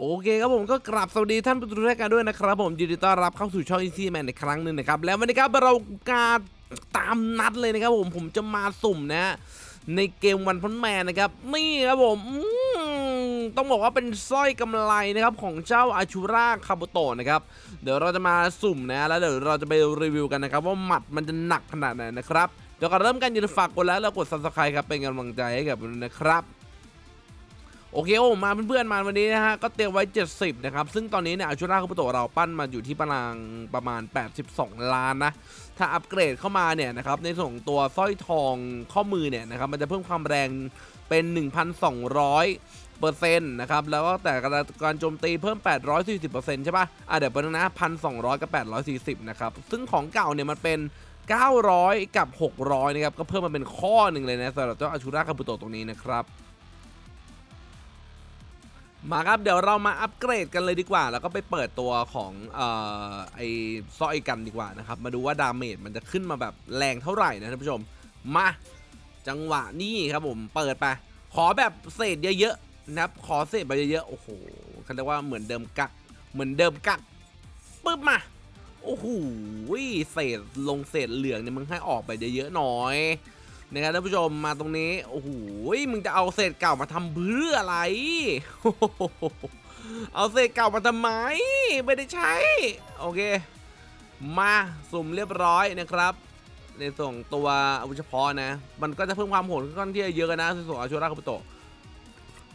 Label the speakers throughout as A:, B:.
A: โอเคครับผมก็กราบสวัสดีท่านผู้ชมรายการด้วยนะครับผมยินดีต้อนรับเข้าสู่ช่อง Easy Man ในครั้งหนึ่งนะครับ แล้ววันนี้ครับเราการตามนัดเลยนะครับผมผมจะมาสุ่มนะ ในเกมวันพันแมนนะครับ นี่ครับผมต้องบอกว่าเป็นสร้อยกำไลนะครับของเจ้าอาชูราคาบุโตะนะครับ เดี๋ยวเราจะมาสุ่มนะแล้วเดี๋ยวเราจะไปรีวิวกันนะครับ ว่าหมัดมันจะหนักขนาดไหนนะครับเดี๋ยวก่อนเริ่มกันอย่าลืมฝากกดไลค์แล้วกด subscribe ครับเป็นกำลังใจให้กับผมนะครับ โอเคโอ้มาเพื่อนๆมาวันนี้นะฮะก็เตรียมไว้ 70 นะครับ ซึ่งตอนนี้เนี่ยอาชูราคุปโตเราปั้นมาอยู่ที่ประมาณประมาณ 82 ล้านนะ ถ้าอัปเกรดเข้ามาเนี่ยนะครับในส่วนของตัวสร้อยทองข้อมือเนี่ยนะครับมันจะเพิ่มความแรงเป็น 1,200เปอร์เซ็นต์นะครับแล้วก็แต่การโจมตีเพิ่ม 840เปอร์เซ็นต์ใช่ปะอะเดี๋ยวไปดูนะ1,200 กับ 840 นะครับ ซึ่งของเก่าเนี่ยมันเป็น 900 กับ 600 นะครับ ก็เพิ่มมาเป็นข้อหนึ่งเลยนะสำหรับเจ้าอาชูราคาบุโตตรงนี้นะครับ มาครับเดี๋ยวเรามาอัปเกรดกันเลยดีกว่า แล้วก็ไปเปิดตัวของเอ่อไอ้สร้อยกันดีกว่านะครับ มาดูว่าดาเมจมันจะขึ้นมาแบบแรงเท่าไหร่นะท่านผู้ชม มา จังหวะนี้ครับผมเปิดไปขอแบบเศษเยอะๆนะครับขอเศษไปเยอะๆโอ้โหเขาเรียกว่าเหมือนเดิมกักเหมือนเดิมกักปึ๊บมาโอ้โหเศษลงเศษเหลืองเนี่ยมึงให้ออกไปเยอะๆหน่อย นะครับท่านผู้ชมมาตรงนี้โอ้โหมึงจะเอาเศษเก่ามาทำเพื่ออะไร เอาเศษเก่ามาทำไมไม่ได้ใช้ โอเค มาสุ่มเรียบร้อยนะครับ ในส่วนของตัวอาวุธเฉพาะนะ มันก็จะเพิ่มความโหดค่อนที่เยอะนะในส่วนองอาชูราคาบุโตะ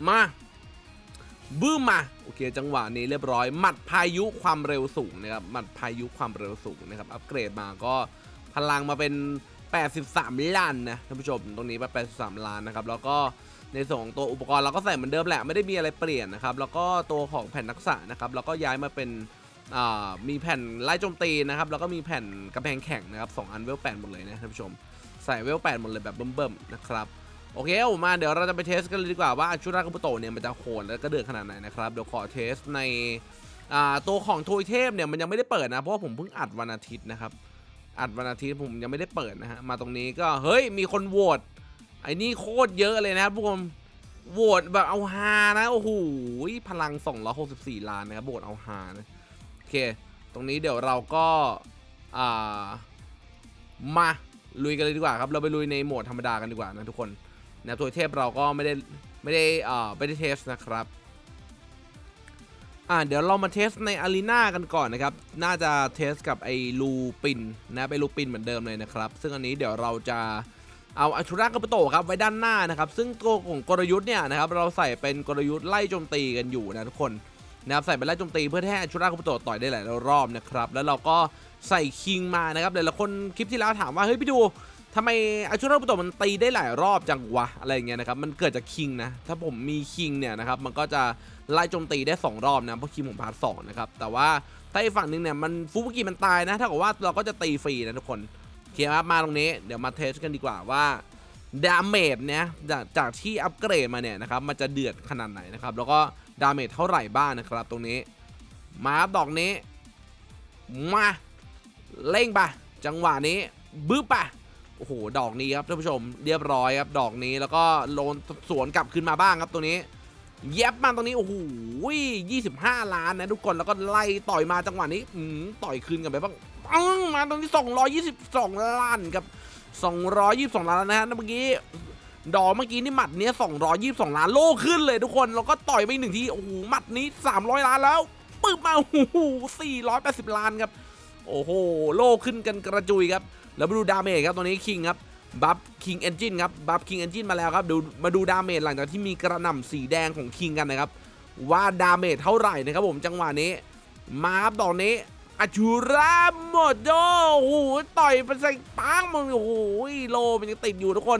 A: มาบื้มมาโอเคจังหวะนี้เรียบร้อย หมัดพายุความเร็วสูงนะครับหมัดพายุความเร็วสูงนะครับอัปเกรดมาก็พลังมาเป็น 83 ล้านนะท่านผู้ชมตรงนี้ไป83 ล้านนะครับแล้วก็ในส่วนของตัวอุปกรณ์เราก็ใส่เหมือนเดิมแหละไม่ได้มีอะไรเปลี่ยนนะครับแล้วก็ตัวของแผ่นทักษะนะครับแล้วก็ย้ายมาเป็นมีแผ่นไล่โจมตีนะครับแล้วก็มีแผ่นกระแพงแข็งนะครับสองอันเวลแปดหมดเลยนะท่านผู้ชมใส่เวลแปดหมดเลยแบบเบิ่มๆนะครับโอเคเอามาเดี๋ยวเราจะไปเทสกันเลยดีกว่าว่าชุดราคาบุโตเนี่ยมันจะโหดและก็เดือดขนาดไหนนะครับเดี๋ยวขอเทสในตัวของโทยเทพเนี่ยมันยังไม่ได้เปิดนะเพราะว่าผมเพิ่งอัดวันอาทิตย์นะครับ อัดวันอาทิตย์ผมยังไม่ได้เปิดนะฮะ มาตรงนี้ก็เฮ้ยมีคนโหวตไอ้นี่โคตรเยอะเลยนะครับทุกคนโหวตแบบเอาฮานะโอ้โหพลัง 264 ล้านนะครับโหวตเอาฮานะโอเค ตรงนี้เดี๋ยวเราก็อ่ามาลุยกันเลยดีกว่าครับ เราไปลุยในโหมดธรรมดากันดีกว่านะทุกคนนะตัวเทพเราก็ไม่ได้ไม่ได้อ่าไม่ได้เทสนะครับ อ่าเดี๋ยวเรามาเทสในอารีนากันก่อนนะครับ น่าจะเทสกับไอ้ลูปินนะไปลูปินเหมือนเดิมเลยนะครับ ซึ่งอันนี้เดี๋ยวเราจะเอาอัชุระกระปโตครับไว้ด้านหน้านะครับ ซึ่งตัวของกลยุทธ์เนี่ยนะครับเราใส่เป็นกลยุทธ์ไล่โจมตีกันอยู่นะทุกคนนะครับใส่เป็นไล่โจมตีเพื่อให้อัชุระกระปโตต่อยได้หลายรอบนะครับ แล้วเราก็ใส่คิงมานะครับหลายๆคนคลิปที่แล้วถามว่าเฮ้ยพี่ดู ทำไมอัชุระกระปโตะมันตีได้หลายรอบจังวะอะไรอย่างเงี้ยนะครับมันเกิดจากคิงนะถ้าผมมีคิงเนี่ยนะครับมันก็จะไล่โจมตีได้ 2 รอบนะเพราะคิมผมพาร์ทสองนะครับแต่ว่าถ้าอีกฝั่งหนึงเนี่ยมันฟูบุกิมันตายนะถ้ากับว่าเราก็จะตีฟรีนะทุกคนเคครับมาตรงนี้เดี๋ยวมาเทสกันดีกว่าว่าดาเมจเนี่ยจากจากที่อัปเกรดมาเนี่ยนะครับมันจะเดือดขนาดไหนนะครับแล้วก็ดาเมจเท่าไหร่บ้างนะครับตรงนี้ มาดอกนี้มาเร่งไปจังหวะนี้บึ้บไป โอ้โห ดอกนี้ครับท่านผู้ชมเรียบร้อยครับ ดอกนี้แล้วก็โลนสวนกลับขึ้นมาบ้างครับตรงนี้ เย็บมาตรงนี้ โอ้โหยี่สิบห้าล้านนะทุกคนแล้วก็ไล่ต่อยมาจังหวะนี้อืต่อยคืนกันไปบ้างปังมาตรงนี้สองร้อยยี่สิบสองล้านครับสองร้อยยี่สิบสองล้านนะฮะเมื่อกี้ดอกเมื่อกี้นี่หมัดเนี้ยสองร้อยยี่สิบสองล้านโลขึ้นเลยทุกคนแล้วก็ต่อยไปหนึ่งทีโอ้โหหมัดนี้สามร้อยล้านแล้วปึ๊บมาโอ้โหสี่ร้อยแปดสิบล้านครับ โอ้โหโลขึ้นกันกระจุยครับ แล้วมาดูดาเมจครับตัวนี้คิงครับบัฟคิงเอนจินครับบัฟคิงเอนจินมาแล้วครับดูมาดูดาเมจหลังจากที่มีกระหน่ำสีแดงของคิงกันนะครับ ว่าดาเมจเท่าไหร่นะครับผมจังหวะนี้ มาครับดอกนี้อาชูราหมดโอ้โหต่อยไปใส่ปังมึงโอ้โหโลมันยังติดอยู่ทุกคน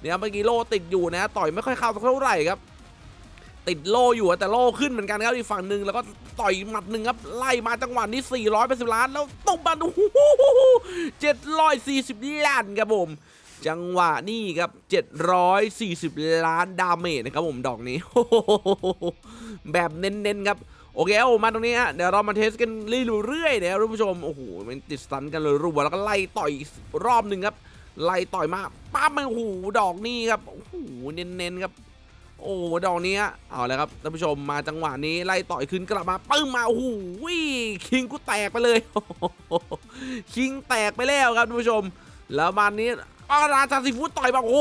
A: เนี่ยเมื่อกี้โลติดอยู่นะ ต่อยไม่ค่อยเข้าเท่าไหร่ครับ ติดโลอยู่แต่โลขึ้นเหมือนกันครับอีกฝั่งหนึ่งแล้วก็ต่อยหมัดหนึ่งครับไล่มาจังหวะนี้ 480 ล้าน แล้วตบมาโอ้โห740 ล้านครับผม จังหวะนี่ครับ 740 ล้านดาเมจนะครับผมดอกนี้ แบบเน้นๆครับโอเคเอามาตรงนี้ฮะเดี๋ยวเรามาเทสกันเรื่อยๆนะครับท่านผู้ชมโอ้โหมันติดสตันกันเลยรัวแล้วก็ไล่ต่อยรอบหนึ่งครับไล่ต่อยมาปั๊บมันโอ้โหดอกนี้ครับโอ้โหเน้นๆครับ โอ้ดอกนี้เอาเลยครับท่านผู้ชมมาจังหวะนี้ไล่ต่อยขึ้นกลับมาปึ้งมาโอ้โหคิงกูแตกไปเลยคิงแตกไปแล้วครับท่านผู้ชม แล้วมานี้อาราชาซิฟุตต่อยมาโอ้โห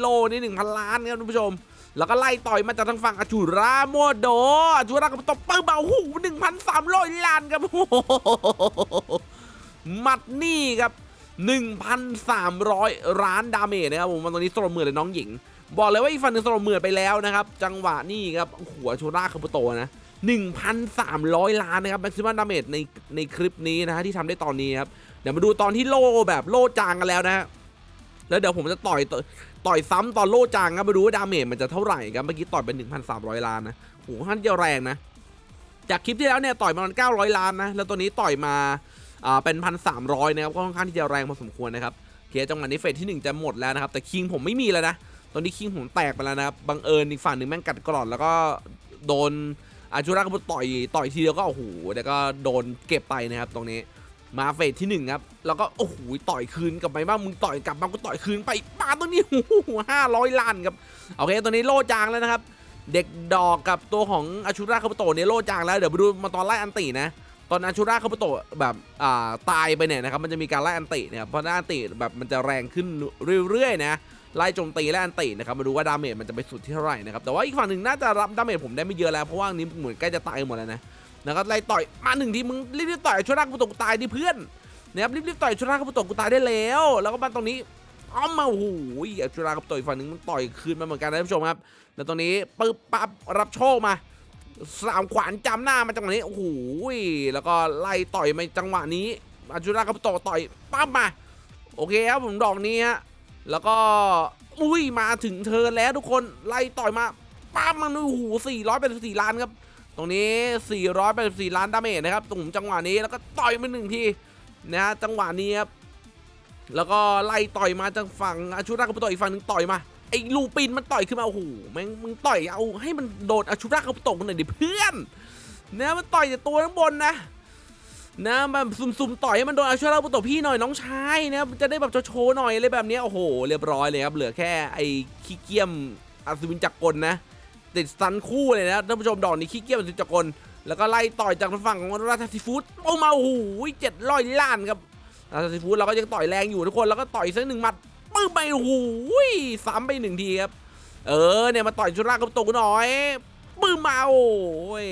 A: โลนี่หนึ่งพันล้านครับท่านผู้ชม แล้วก็ไล่ต่อยมาจากทางฝั่งอาจูราโมโดอาจูรากับตบปึ้งมาโอ้โหหนึ่งพันสามร้อยล้านครับโอ้หมัดนี่ครับ 1,300ล้านดาเมจนะครับผมมันตอนนี้สลเหมือเลยน้องหญิง บอกเลยว่าอีกฝั่งหนึ่งสโลเหมือนไปแล้วนะครับ จังหวะนี่ครับหัวโชราคาบุโตะนะ 1,300 ล้านนะครับแม็กซิมัมดาเมจในในคลิปนี้นะฮะที่ทำได้ตอนนี้ครับ เดี๋ยวมาดูตอนที่โล่แบบโล่จางกันแล้วนะฮะแล้วเดี๋ยวผมจะต่อยต่อยซ้ำตอนโล่จางครับมาดูว่าดาเมจมันจะเท่าไหร่ครับเมื่อกี้ต่อยเป็น 1,300 ล้านนะโหค่อนข้างจะแรงนะ จากคลิปที่แล้วเนี่ยต่อยมาประมาณ900 ล้านนะแล้วตัวนี้ต่อยมาอ่าเป็นพันสามร้อยนะครับก็ค่อนข้างที่จะแรงพอสมควรนะครับเคจังหวะนี้เฟสที่ 1 จะหมดแล้วนะครับแต่คิงผมไม่มีแล้วนะ ตอนนี้คิงผมแตกไปแล้วนะครับบังเอิญอีกฝั่งหนึ่งแม่งกัดกร่อนแล้วก็โดนอาชูรากับต่อยต่อยทีเดียวก็โอ้โหแล้วก็โดนเก็บไปนะครับ ตรงนี้มาเฟสที่1ครับแล้วก็โอ้โหต่อยคืนกลับไปบ้างมึงต่อยกลับมาก็ต่อยคืนไปมาตรงนี้โอ้โหห้าร้อยล้านครับโอเคตอนนี้โลจางแล้วนะครับ เด็กดอกกับตัวของอาชูราคาบุโตเนี่ยโลจางแล้วเดี๋ยวไปดูมาตอนไล่อันตินะตอนอาชูราคาบุโตแบบอ่าตายไปเนี่ยนะครับมันจะมีการไล่อันตินะครับเพราะอันติแบบมันจะแรงขึ้นเรื่อยๆนะ ไล่โจมตีและอันตินะครับมาดูว่าดาเมจมันจะไปสุดที่เท่าไหร่นะครับแต่ว่าอีกฝั่งหนึ่งน่าจะรับดาเมจผมได้ไม่เยอะแล้วเพราะว่านี้เหมือนใกล้จะตายหมดแล้วนะแล้วก็ไล่ต่อยมาหนึ่งทีมึงรีบๆต่อยอาชูราคาบุโตกูตายดิเพื่อนนะครับรีบๆต่อยอาชูราคาบุโตะกูตายได้แล้ว แล้วก็มาตรงนี้อ้อมมาโอ้โหอาชูราคาบุโตะอีกฝั่งหนึ่งมันต่อยคืนมาเหมือนกันนะท่านผู้ชมครับ แล้วตรงนี้ปึ๊บปั๊บรับโชคมาสามขวานจำหน้ามาจังหวะนี้โอ้โหแล้วก็ไล่ต่อยมาจังหวะนี้อาจูรากับต่อต่อยปั๊บมา โอเคครับผมดอกนี้ฮะ แล้วก็อุ้ยมาถึงเธอแล้วทุกคนไล่ต่อยมาปั๊บมันโอ้โห484 ล้านครับตรงนี้ 484 ล้านดาเมจนะครับตรงจังหวะนี้แล้วก็ต่อยมาหนึ่งทีนะฮะจังหวะนี้ครับแล้วก็ไล่ต่อยมาจากฝั่งอาชูรากับต่อยอีกฝั่งหนึ่งต่อยมาไอ้ลูปินมันต่อยขึ้นมาโอ้โหแม่งมึงต่อยเอาให้มันโดนอาชูราเขาตกมันหน่อยดิเพื่อนนะมันต่อยแต่ตัวข้างบนนะ นะมันซุ่มๆต่อยให้มันโดนเอาชูราเขาตกพี่หน่อยน้องชายนะจะได้แบบโชว์หน่อยอะไรแบบนี้โอ้โหเรียบร้อยเลยครับเหลือแค่ไอ้ขี้เกียมอัศวินจักรกลนะติดสตันคู่เลยนะท่านผู้ชมดอกนี้ขี้เกียจสุดจักรกลแล้วก็ไล่ต่อยจากฝั่งของราชาซิฟูดโอ้มาโอ้โหเจ็ดร้อยล้านครับราชาซิฟูดเราก็ยังต่อยแรงอยู่ทุกคนแล้วก็ต่อยสักหนึ่งหมัดปึ้งไปโอ้โหซ้ำไปหนึ่งทีครับเออเนี่ยมาต่อยชุดรากับตูหน่อย ปึ้งมาโอ้ย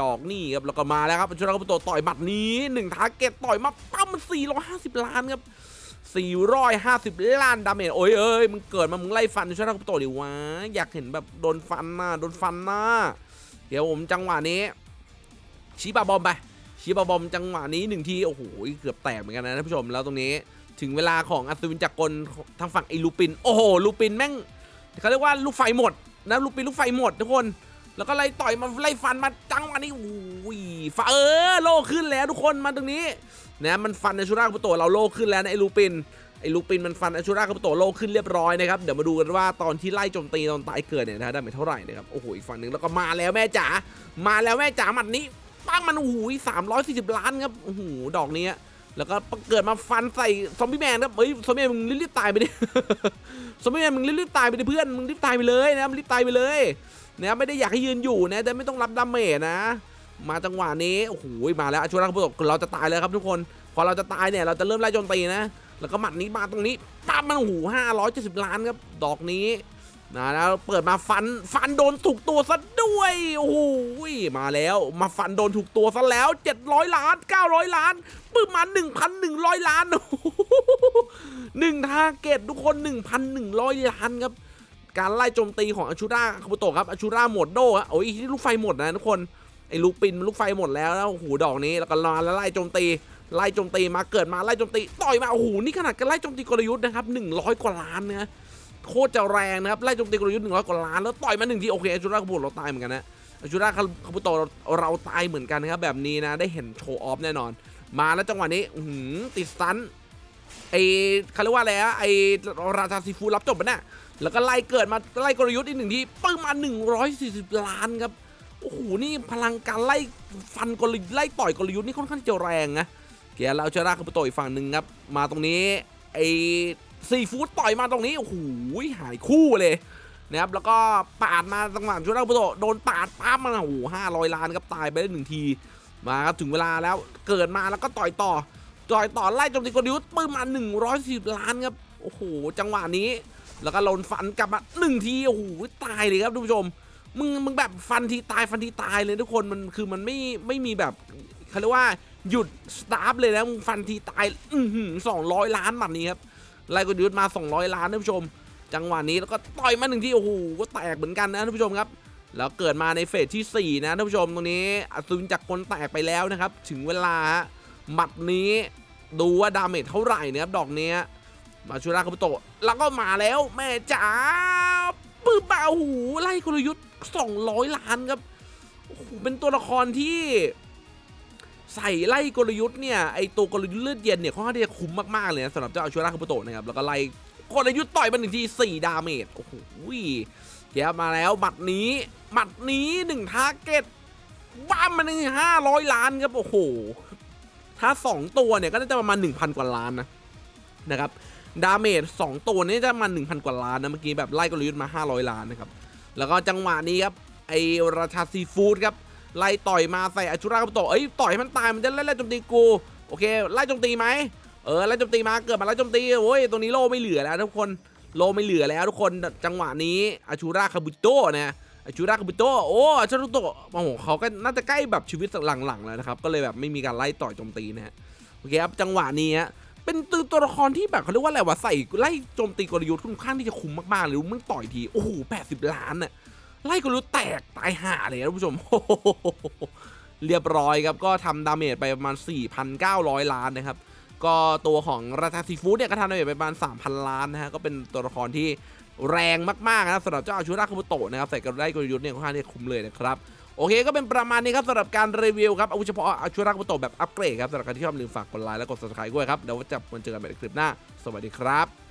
A: ดอกนี่ครับแล้วก็มาแล้วครับชุดรากับโตต่อยหมัดนี้หนึ่งทาร์เก็ตต่อยมาปั๊มมันสี่ร้อยห้าสิบล้านครับ450 ล้านดาเมจโอ้ยเอ้ยมึงเกิดมามึงไล่ฟันช่วยเราโตดิวะอยากเห็นแบบโดนฟันหน้าโดนฟันหน้าเดี๋ยวผมจังหวะนี้ชี้บาบอมไปชี้บาบอมจังหวะนี้หนึ่งทีโอ้โหเกือบแตกเหมือนกันนะท่านผู้ชมแล้วตรงนี้ถึงเวลาของอัศวินจักรกลทางฝั่งไอ้ลูปิน โอ้โห ลูปินแม่งเขาเรียกว่าลูกไฟหมดนะลูปินลูกไฟหมดทุกคน แล้วก็ไล่ต่อยมาไล่ฟันมาจังวะนี้โอ้ยฟาเออโลขึ้นแล้วทุกคนมาตรงนี้นะมันฟันอชูราคุโตเราโลขึ้นแล้วนะไอ้ลูปินไอ้ลูปินมันฟันอาชูราคาบุโตโลขึ้นเรียบร้อยนะครับ เดี๋ยวมาดูกันว่าตอนที่ไล่โจมตีตอนตายเกิดเนี่ยนะได้ไปเท่าไหร่นะครับ โอ้โห อีกฝั่งหนึ่งแล้วก็มาแล้วแม่จ๋า มาแล้วแม่จ๋าหมัดนี้ปังมันโอ้โหสามร้อยสี่สิบล้านครับ โอ้โห ดอกนี้ แล้วก็เกิดมาฟันใส่ซอมบี้แมนครับ เฮ้ย ซอมบี้แมนมึงรีบๆตายไปดิ ซอมบี้แมนมึงรีบๆตายไปดิเพื่อน มึงรีบตายไปเลยนะรีบตายไปเลย นะไม่ได้อยากให้ยืนอยู่นะแต่ไม่ต้องรับดาเมจนะ มาจังหวะนี้โอ้โหมาแล้วอาชูราคาบุโตะเราจะตายแล้วครับทุกคน พอเราจะตายเนี่ยเราจะเริ่มไล่โจมตีนะ แล้วก็หมัดนี้มาตรงนี้ปั๊บมันโอ้โหห้าร้อยเจ็ดสิบล้านครับดอกนี้นะแล้วเปิดมาฟันฟันโดนถูกตัวซะด้วยโอ้โหมาแล้วมาฟันโดนถูกตัวซะแล้ว 700 ล้าน 900 ล้านปึ้มมา1,100 ล้านโอ้โหหนึ่งทาร์เก็ตทุกคน 1,100 ล้านครับ การไล่โจมตีของอาชูราคาบุโตะครับอาชูราหมดโดฮะโอ้ยที่ลูกไฟหมดนะทุกคนไอ้ลูกปินลูกไฟหมดแล้วแล้วโอ้โหดอกนี้แล้วก็รอแล้วไล่โจมตีไล่โจมตีมาเกิดมาไล่โจมตีต่อยมาโอ้โหนี่ขนาดการไล่โจมตีกลยุทธ์นะครับ100 กว่าล้านนะโคตรจะแรงนะครับไล่โจมตีกลยุทธ์100 กว่าล้านแล้วต่อยมาหนึ่งทีโอเคอาชูราคาบุโตะเราตายเหมือนกันนะอาชูราคาบุโตะเราเราตายเหมือนกันนะครับแบบนี้นะได้เห็นโชว์ออฟแน่นอน มาแล้วจังหวะนี้หือติดสตันไอเขาเรียกว่าอะไรอะไอราชาซีฟูรับจบไปเนี่ย แล้วก็ไล่เกิดมาไล่กลยุทธ์อีกหนึ่งทีปึ้งมา140 ล้านครับโอ้โหนี่พลังการไล่ฟันกลยุทธ์ไล่ต่อยกลยุทธ์นี่ค่อนข้างจะแรงนะเกียร์เราเชราคาบุโตะอีกฝั่งหนึ่งครับมาตรงนี้ไอซีฟู้ดต่อยมาตรงนี้โอ้โหหายคู่เลยนะครับแล้วก็ปาดมาจังหวะชุดราบุโตโดนปาดปั๊บมันโอ้โหห้าร้อยล้านครับตายไปได้หนึ่งทีมาครับถึงเวลาแล้วเกิดมาแล้วก็ต่อยต่อต่อยต่อไล่โจมตีกลยุทธ์ปื้มมา110ล้านครับโอ้โหจังหวะนี้ แล้วก็โลนฟันกลับมาหนึ่งทีโอ้โหตายเลยครับทุกผู้ชม มึงมึงแบบฟันทีตายฟันทีตายเลยทุกคนมันคือมันไม่ไม่มีแบบเขาเรียกว่าหยุดสตาร์ฟเลยนะมึงฟันทีตายอือหือสองร้อยล้านแบบนี้ครับไล่กลยุทธมา 200 ล้านท่านผู้ชม จังหวะนี้แล้วก็ต่อยมาหนึ่งทีโอ้โหก็แตกเหมือนกันนะท่านผู้ชมครับแล้วเกิดมาในเฟสที่ 4 นะท่านผู้ชมตรงนี้อสุนจากคนแตกไปแล้วนะครับ ถึงเวลาหมัดนี้ดูว่าดาเมจเท่าไหร่นะครับดอกเนี้ย มาชูราคาบุโตะแล้วก็มาแล้วแม่จ๋าปื้มเบาหูไล่กลยุทธ์ 200 ล้านครับโอ้โหเป็นตัวละครที่ ใส่ไล่กลยุทธ์เนี่ยไอตัวกลยุทธ์เลือดเย็นเนี่ยค่อนข้างที่จะคุ้มมากๆเลยนะสำหรับเจ้าอาชูราคาบุโตะนะครับแล้วก็ไล่กลยุทธ์ต่อยมาหนึ่งที4ดาเมจโอ้โหเดี๋ยวมาแล้วหมัดนี้หมัดนี้หนึ่งทาร์เก็ตบ้ามมันหนึ่งห้าร้อยล้านครับโอ้โหถ้าสองตัวเนี่ยก็น่าจะประมาณหนึ่งพันกว่าล้านนะนะครับ ดาเมจสองตัวนี้จะมาณหนึ่งพันกว่าล้านนะเมื่อกี้แบบไล่กลยุทธ์มาห้าร้อยล้านนะครับ แล้วก็จังหวะนี้ครับไอราชาซีฟู้ดครับไล่ต่อยมาใส่อาชุรากับโตเอ้ยต่อยให้มันตายมันจะไล่ไล่โจมตีกูโอเคไล่โจมตีไหมเออไล่โจมตีมาเกิดมาไล่โจมตีโอ้ยตรงนี้โลไม่เหลือแล้วทุกคนโลไม่เหลือแล้วทุกคนจังหวะนี้อาชูราคาบุโตนะอาชูราคาบุโตโอ้อาชูราโตโอ้โหเขาก็น่าจะใกล้แบบชีวิตหลังๆแล้วนะครับก็เลยแบบไม่มีการไล่ต่อยโจมตีนะฮะโอเคครับจังหวะนี้ฮะ เป็นตัวตัวละครที่แบบเขาเรียกว่าอะไรวะใส่ไล่โจมตีกลยุทธ์ค่อนข้างที่จะคุ้มมากๆเลยมึงต่อยทีโอ้โหแปดสิบล้านน่ะไล่กลยุทธ์แตกตายห่าเลยนะท่านผู้ชมเรียบร้อยครับก็ทำดาเมจไปประมาณ 4,900 ล้านนะครับ ก็ตัวของราชาซีฟู้ดเนี่ยก็ทำดาเมจไปประมาณ 3,000 ล้านนะฮะก็เป็นตัวละครที่แรงมากๆนะสำหรับเจ้าอาชูราคุโตะนะครับใส่กระได้กลยุทธ์เนี่ยค่อนข้างที่คุ้มเลยนะครับ โอเคก็เป็นประมาณนี้ครับสำหรับการรีวิวครับอาเฉพาะอาชูราคุโตแบบอัปเกรดครับสำหรับใครที่ชอบลืมฝากกดไลค์และกด subscribe ด้วยครับเดี๋ยวจะมาเจอกันใหม่ในคลิปหน้า สวัสดีครับ